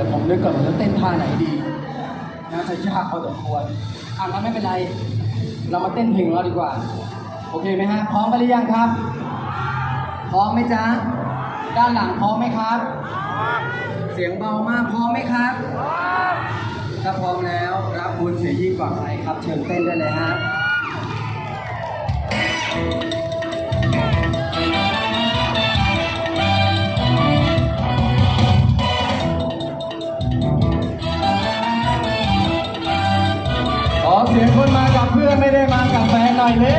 ดี๋ยวผมนึกก่อนว่าจะเต้นท่าไหนดีน่าจะยากพอสมควรอะงั้นไม่เป็นไร เรามาเต้นเพลงของเราดีกว่า โอเคไหมฮะ พร้อมกันหรือยังครับ พร้อมไหมจ๊ะ ด้านหลังพร้อมไหมครับ เสียงเบามากพร้อมไหมครับ ถ้าพร้อมแล้วรับบุญเสียยิ่งกว่าใครครับ เชิญเต้นได้เลยฮะ สียงคนมากับเพื่อนไม่ได้มากับแฟนหน่อยเลย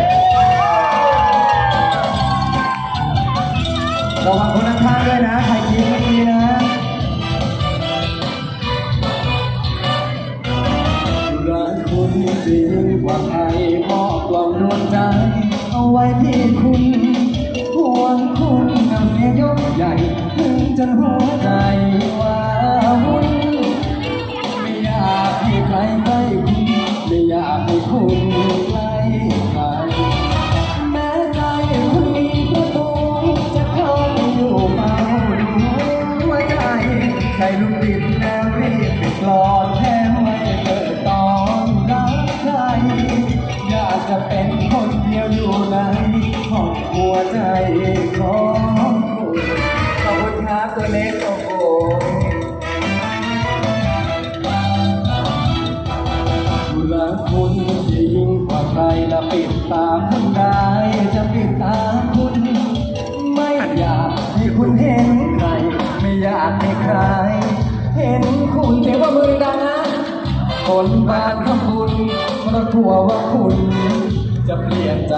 ระวังคนข้างๆด้วยนะ ใครคิดไม่ดีนะรักคุณจริงกว่าใครมอบกล่องดวงใจ เอาไว้ที่คุณห่วงคุณเอาเสียยกใหญ่ถึงจนหัวใจว้า ข้าไปอยู่เฝ้าหัวใจใส่ลูกบิดแล้วรีบปิดกลอนแค่ไม่เปิดตอนรักใครอยากจะเป็นคนเดียวอยู่ในหองหัวใจของคุณขอบคุณครับตัวเล็ก คุณจะยิ่งกว่าใครละปิดตาคุณได้จะปิดตาคุณ ไม่อยากให้คุณเห็นใคร ไม่อยากให้ใคร เห็นคุณเสียว่ามือดังนะคนบ้านของคุณเพราะกลัวว่าคุณจะเปลี่ยนใจ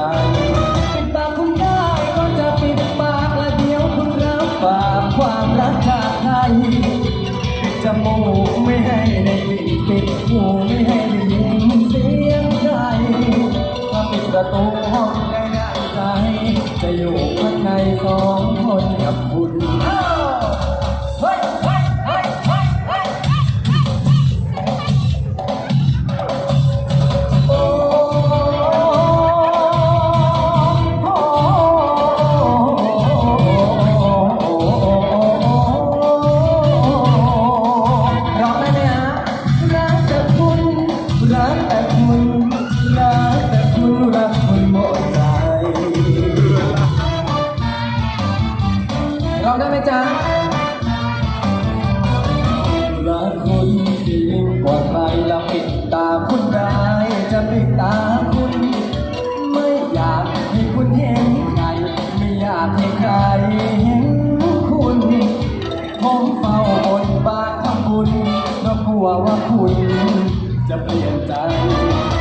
ปิดตาคุณได้ก็จะปิดปากและเดี๋ยวคุณรับฝากความรักจากใครปิดจมูกไม่ให้ได้กลิ่นปิดหูไม่ ประตูห้องได้ดังใจ จะอยู่ข้างในสองคนกับคุณ องได้ไหมจ๊ะรักคุณจริงกว่าใครละปิดตาคุณได้จะปิดตาคุณ ไม่อยากให้คุณเห็นใคร ไม่อยากให้ใครเห็นคุณผมเฝ้าบนบานของคุณเพราะกลัวว่าคุณจะเปลี่ยนใจ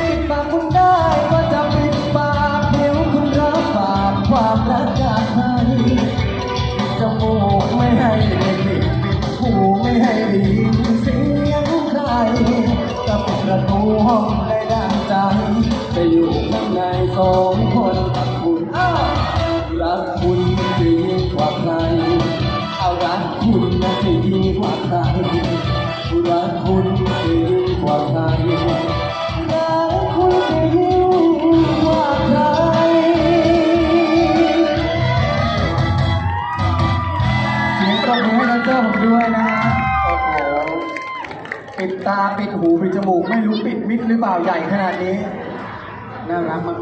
ปิดปากคุณได้ก็จะปิดปากเดี๋ยวคุณรับปากความรักจากใครปิด จมูกไม่ให้ได้กลิ่นปิดหูไม่ให้ได้ยินเสียงใครจะปิดประตูห้องได้ดัง ปิดตา ปิดหู ปิดจมูก ไม่รู้ปิดมิดหรือเปล่าใหญ่ขนาดนี้ น่ารักมาก